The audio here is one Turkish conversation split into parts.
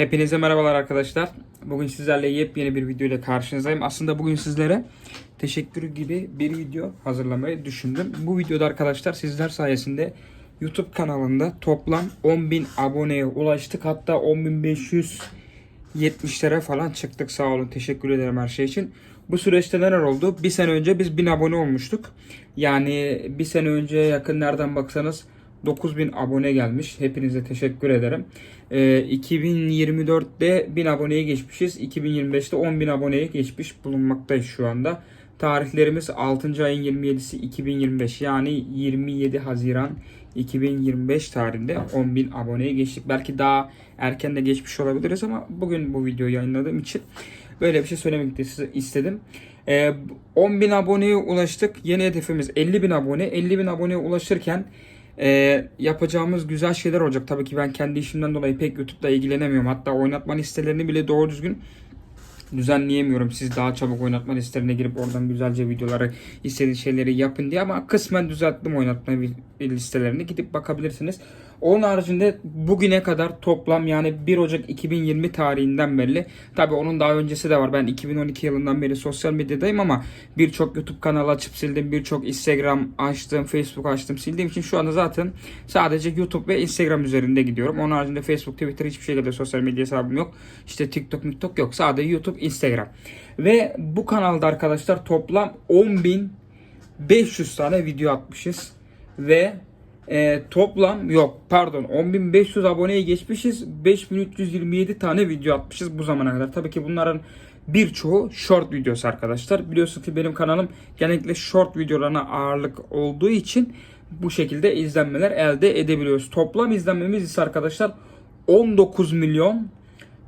Hepinize merhabalar arkadaşlar. Bugün sizlerle yepyeni bir video ile karşınızdayım. Aslında bugün sizlere teşekkür gibi bir video hazırlamayı düşündüm. Bu videoda arkadaşlar sizler sayesinde YouTube kanalında toplam 10.000 aboneye ulaştık. Hatta 10.570'lere falan çıktık. Sağ olun. Teşekkür ederim her şey için. Bu süreçte neler oldu? Bir sene önce biz 1000 abone olmuştuk. Yani bir sene önce yakın nereden baksanız 9000 abone gelmiş. Hepinize teşekkür ederim. Ee, 2024'te 1000 aboneye geçmişiz. 2025'te 10.000 aboneye geçmiş bulunmaktayız şu anda. Tarihlerimiz 6. ayın 27'si 2025 yani 27 Haziran 2025 tarihinde 10.000 aboneye geçtik. Belki daha erken de geçmiş olabiliriz ama bugün bu videoyu yayınladığım için böyle bir şey söylemek de size istedim. Ee, 10.000 aboneye ulaştık. Yeni hedefimiz 50.000 abone. 50.000 aboneye ulaşırken ee, yapacağımız güzel şeyler olacak. Tabii ki ben kendi işimden dolayı pek YouTube'da ilgilenemiyorum. Hatta oynatma listelerini bile doğru düzgün düzenleyemiyorum. Siz daha çabuk oynatma listelerine girip oradan güzelce videoları istediğiniz şeyleri yapın diye ama kısmen düzelttim oynatma listelerini gidip bakabilirsiniz. Onun haricinde bugüne kadar toplam yani 1 Ocak 2020 tarihinden belli. Tabi onun daha öncesi de var. Ben 2012 yılından beri sosyal medyadayım ama birçok YouTube kanalı açıp sildim. Birçok Instagram açtım, Facebook açtım, sildiğim için şu anda zaten sadece YouTube ve Instagram üzerinde gidiyorum. Onun haricinde Facebook, Twitter hiçbir şekilde sosyal medya hesabım yok. İşte TikTok, TikTok yok. Sadece YouTube, Instagram. Ve bu kanalda arkadaşlar toplam 10.500 tane video atmışız. Ve e, toplam yok pardon 10.500 aboneye geçmişiz. 5.327 tane video atmışız bu zamana kadar. Tabii ki bunların birçoğu short videosu arkadaşlar. Biliyorsunuz ki benim kanalım genellikle short videolarına ağırlık olduğu için bu şekilde izlenmeler elde edebiliyoruz. Toplam izlenmemiz ise arkadaşlar 19 milyon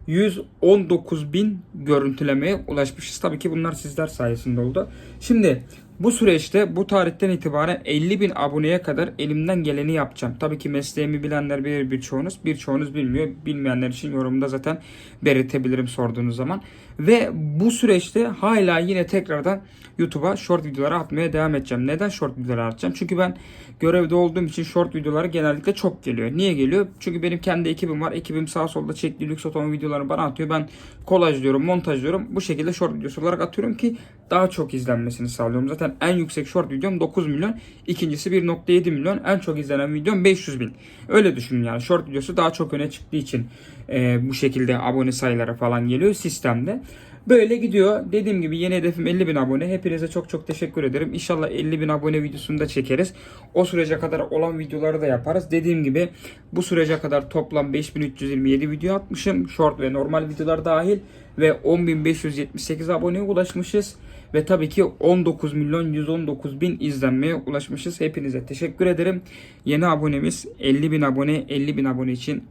119 bin görüntülemeye ulaşmışız. Tabii ki bunlar sizler sayesinde oldu. Şimdi bu süreçte bu tarihten itibaren 50 bin aboneye kadar elimden geleni yapacağım. Tabii ki mesleğimi bilenler bilir birçoğunuz. Birçoğunuz bilmiyor. Bilmeyenler için yorumda zaten belirtebilirim sorduğunuz zaman. Ve bu süreçte hala yine tekrardan YouTube'a short videoları atmaya devam edeceğim. Neden short videoları atacağım? Çünkü ben görevde olduğum için short videoları genellikle çok geliyor. Niye geliyor? Çünkü benim kendi ekibim var. Ekibim sağ solda çektiği lüks otomobil videolarını bana atıyor. Ben kolajlıyorum, montajlıyorum. Bu şekilde short videosu olarak atıyorum ki daha çok izlenmesini sağlıyorum. Zaten en yüksek short videom 9 milyon. İkincisi 1.7 milyon. En çok izlenen videom 500 bin. Öyle düşünün yani. Short videosu daha çok öne çıktığı için e, bu şekilde abone sayıları falan geliyor sistemde. Böyle gidiyor. Dediğim gibi yeni hedefim 50 bin abone. Hepinize çok çok teşekkür ederim. İnşallah 50 bin abone videosunu da çekeriz. O sürece kadar olan videoları da yaparız. Dediğim gibi bu sürece kadar toplam 5327 video atmışım. Short ve normal videolar dahil. Ve 10.578 aboneye ulaşmışız. Ve tabii ki 19 milyon 119 bin izlenmeye ulaşmışız. Hepinize teşekkür ederim. Yeni abonemiz 50 bin abone. 50 bin abone için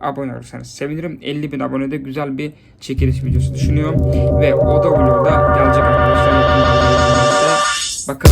abone olursanız sevinirim. 50 bin abonede güzel bir çekiliş videosu düşünüyorum. Ve o da vlogda gelecek arkadaşlar. Bakın.